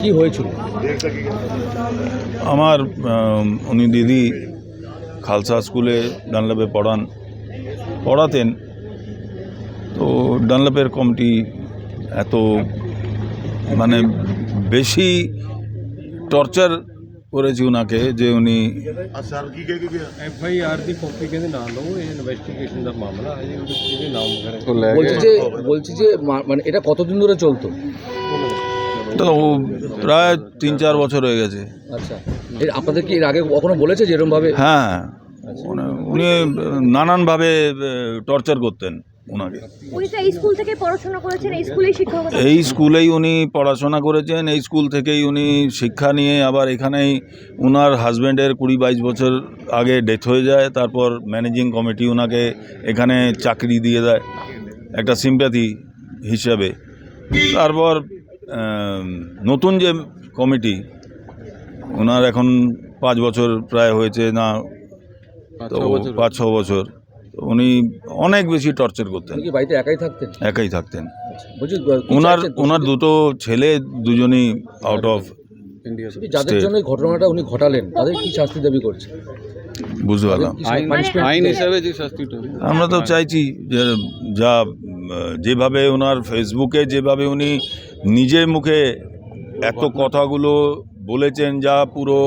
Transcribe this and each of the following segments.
কি হয়েছিল? আমার উনি দিদি খালসা স্কুলে ডানলাপে পড়ান পড়াতেন। তো ডানলাপের কমিটি এত মানে বেশি টর্চার করেছি ওনাকে যে উনি বলছি যে মানে এটা কতদিন ধরে চলতো? তো প্রায় তিন চার বছর হয়ে গেছে। আচ্ছা। এর আপনাদের কি এর আগে কখনো বলেছে যে এরকম ভাবে হ্যাঁ। উনি- নানানভাবে টর্চার করতেন ওনাকে এই স্কুল থেকে পড়াশোনা করেছেন এই স্কুলেই শিক্ষকতা এই স্কুলেই উনি পড়াশোনা করেছেন এই স্কুল থেকেই উনি শিক্ষা নিয়ে আবার এখানেই ওনার হাজব্যান্ডের কুড়ি বাইশ বছর আগে ডেথ হয়ে যায় তারপর ম্যানেজিং কমিটি ওনাকে এখানে চাকরি দিয়ে দেয় একটা সিম্প্যাথি হিসাবে। তারপর নতুন যে কমিটি ওনার এখন পাঁচ বছর প্রায় হয়েছে না তো পাঁচ ছ বছর। তো উনি অনেক বেশি টর্চার করতেন। বাড়িতে একাই থাকতেন? একাই থাকতেন। ওনার ওনার দুটো ছেলে দুজনই আউট অফ যাদের জন্য ঘটনাটা উনি ঘটালেন তাদের কি শাস্তি দাবি করছে? বুঝতে পারলাম। আইন হিসাবে যে শাস্তিটা। আমরা তো চাইছি যে যা যেভাবে ওনার ফেসবুকে যেভাবে উনি নিজে মুখে এত কথাগুলো বলেছেন যা পুরো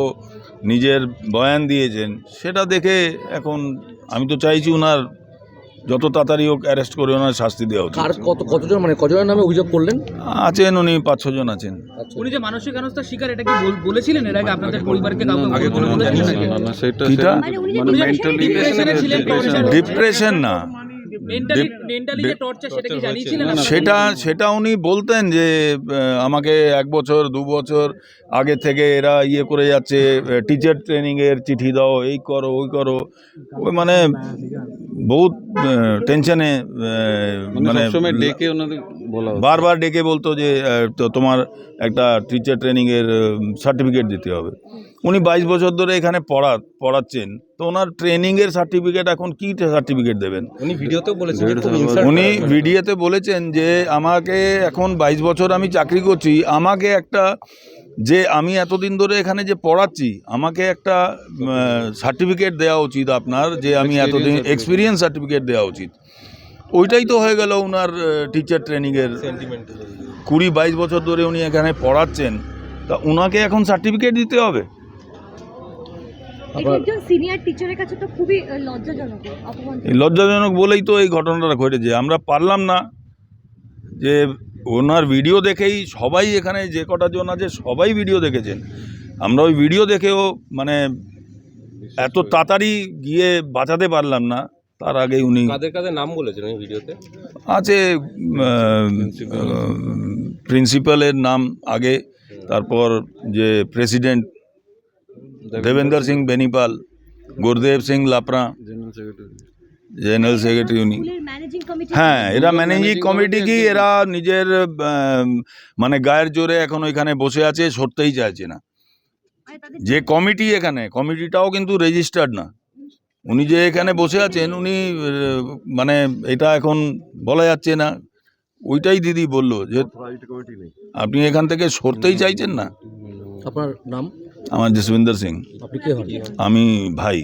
নিজের বয়ান দিয়েছেন সেটা দেখে এখন আমি তো চাইছি ওনার যত তাড়াতাড়ি হোক অ্যারেস্ট করে ওনার শাস্তি দেওয়া উচিত। কার কত কতজন মানে কজনের নামে অভিযোগ করলেন? আছেন উনি পাঁচ ছজন আছেন। আচ্ছা। উনি যে মানসিক হেনস্থার শিকার এটা কি বলেছিলেন এর আগে আপনাদের পরিবারকে কাউকে আগে কোনো বলেছিলেন? সেটা মানে উনি যে মানে ডিপ্রেশন না। সেটা সেটা উনি বলতেন যে আমাকে এক বছর দু বছর আগে থেকে এরা ইয়ে করে যাচ্ছে টিচার ট্রেনিংয়ের চিঠি দাও এই করো ওই করো। ওই মানে বহুত টেনশনে মানে মানে ডেকে ওনাদের বলা বারবার ডেকে বলতো যে তো তোমার একটা টিচার ট্রেনিংয়ের সার্টিফিকেট দিতে হবে। উনি বাইশ বছর ধরে এখানে পড়া পড়াচ্ছেন। তো ওনার ট্রেনিংয়ের সার্টিফিকেট এখন কী সার্টিফিকেট দেবেন? উনি ভিডিওতেও বলেছেন উনি ভিডিওতে বলেছেন যে আমাকে এখন বাইশ বছর আমি চাকরি করছি। আমাকে একটা যে আমি এতদিন ধরে এখানে যে পড়াচ্ছি আমাকে একটা সার্টিফিকেট দেওয়া উচিত আপনার যে আমি এতদিন এক্সপিরিয়েন্স সার্টিফিকেট দেওয়া উচিত। ওইটাই তো হয়ে গেল ওনার টিচার ট্রেনিংয়ের কুড়ি বাইশ বছর ধরে উনি এখানে পড়াচ্ছেন তা ওনাকে এখন সার্টিফিকেট দিতে হবে? এটি একজন সিনিয়র টিচারের কাছে তো খুবই আহ, লজ্জাজনক অপমান এই লজ্জাজনক বলেই তো এই ঘটনাটা ঘটেছে। আমরা পারলাম না যে ওনার ভিডিও দেখেই সবাই এখানে যে কটা জন আছে সবাই ভিডিও দেখেছেন। আমরা ওই ভিডিও দেখেও মানে এত তাড়াতাড়ি গিয়ে বাঁচাতে পারলাম না তার আগে উনি কাদের কাদের নাম বলেছেন এই ভিডিওতে আছে প্রিন্সিপালের নাম আগে তারপর যে president Devender Singh. Benipal Gurdev Singh Lapra general secretary general secretary উনি। হ্যাঁ এরা ম্যানেজিং কমিটি কি? এরা নিজের মানে গায়ের জোরে এখন ওইখানে বসে আছে সরতেই চাইছে না। যে কমিটি এখানে কমিটিটাও কিন্তু রেজিস্টার্ড না। উনি যে এখানে বসে আছেন উনি মানে এটা এখন বলা যাচ্ছে না। ওইটাই দিদি বলল যে আপনি এখান থেকে সরতেই চাইছেন না। আপনার নাম? আমার জসবিন্দর সিং। আমি ভাই।